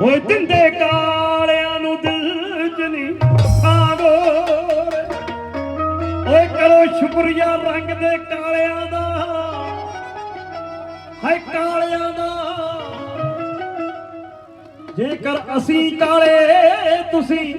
ਓਏ ਦਿੰਦੇ ਕਾਲਿਆਂ ਨੂੰ ਦਿਲ ਚ ਨਹੀਂ ਸਾਗੋ ਓਏ ਕਰੋ ਸ਼ੁਕਰੀਆ ਰੰਗ ਦੇ ਕਾਲਿਆਂ ਦਾ, ਹਾਏ ਕਾਲਿਆਂ ਦਾ। ਜੇਕਰ ਅਸੀਂ ਕਾਲੇ, ਤੁਸੀਂ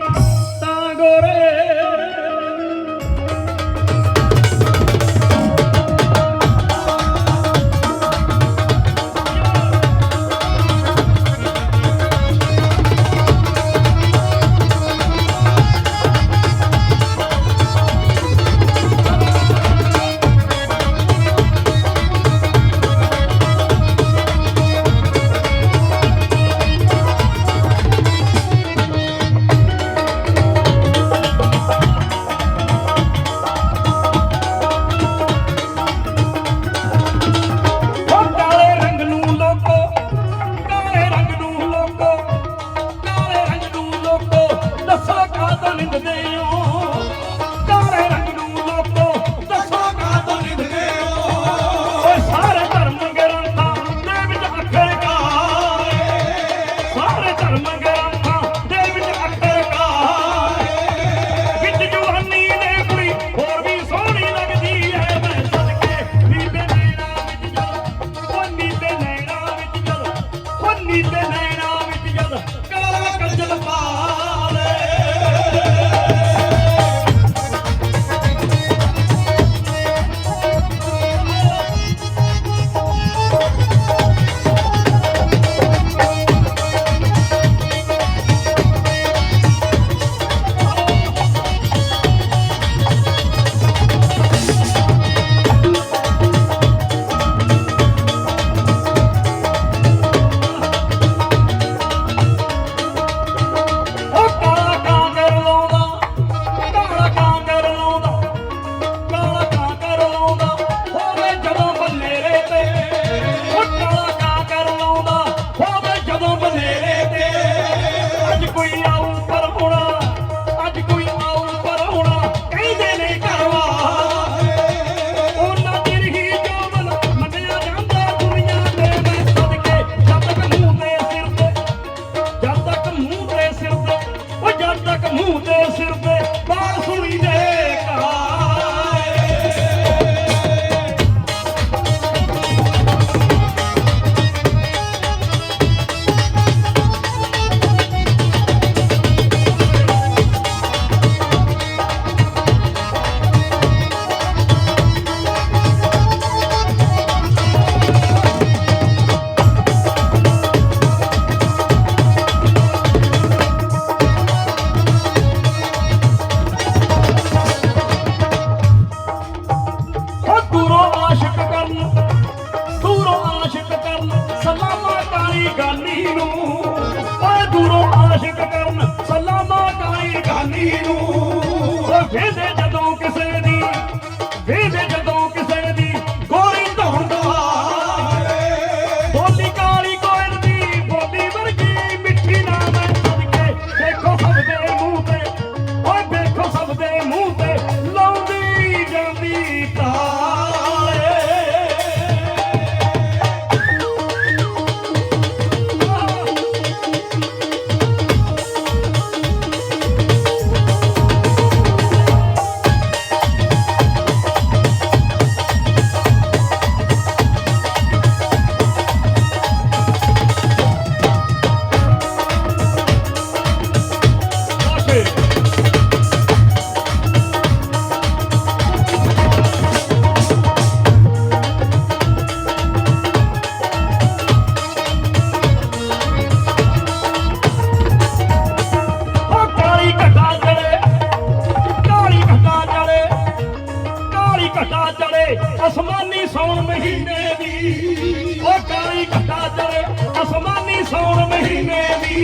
ਸੌਣ ਮਹੀਨੇ ਦੀ।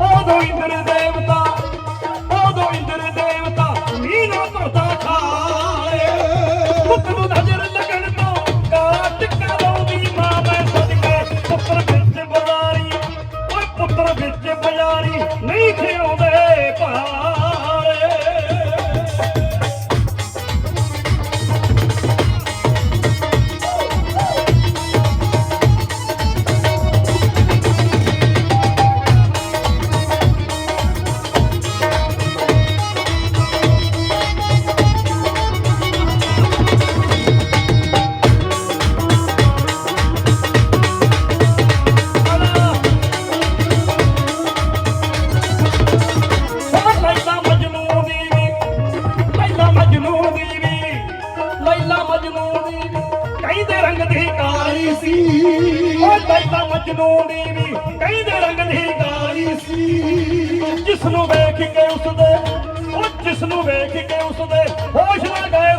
ਉਦੋਂ ਇੰਦਰ ਦੇਵਤਾ ਉਦੋਂ ਇੰਦਰ ਦੇਵਤਾ ਮੀਨਾ ਪਰਦਾ ਖਾਏ ਮੁਕਤ ਰੰਗ ਦੀ ਕਾਲੀ ਸੀ। ਓ ਤੈਤਾ ਮਜਨੂਨ ਦੀ ਵੀ ਕਹਿੰਦੇ ਰੰਗ ਦੀ ਕਾਲੀ ਸੀ। ਜਿਸ ਨੂੰ ਵੇਖ ਕੇ ਉਸਦੇ ਦੇ ਜਿਸ ਨੂੰ ਵੇਖ ਕੇ ਉਸਦੇ ਹੋਸ਼ ਨਾ ਗਏ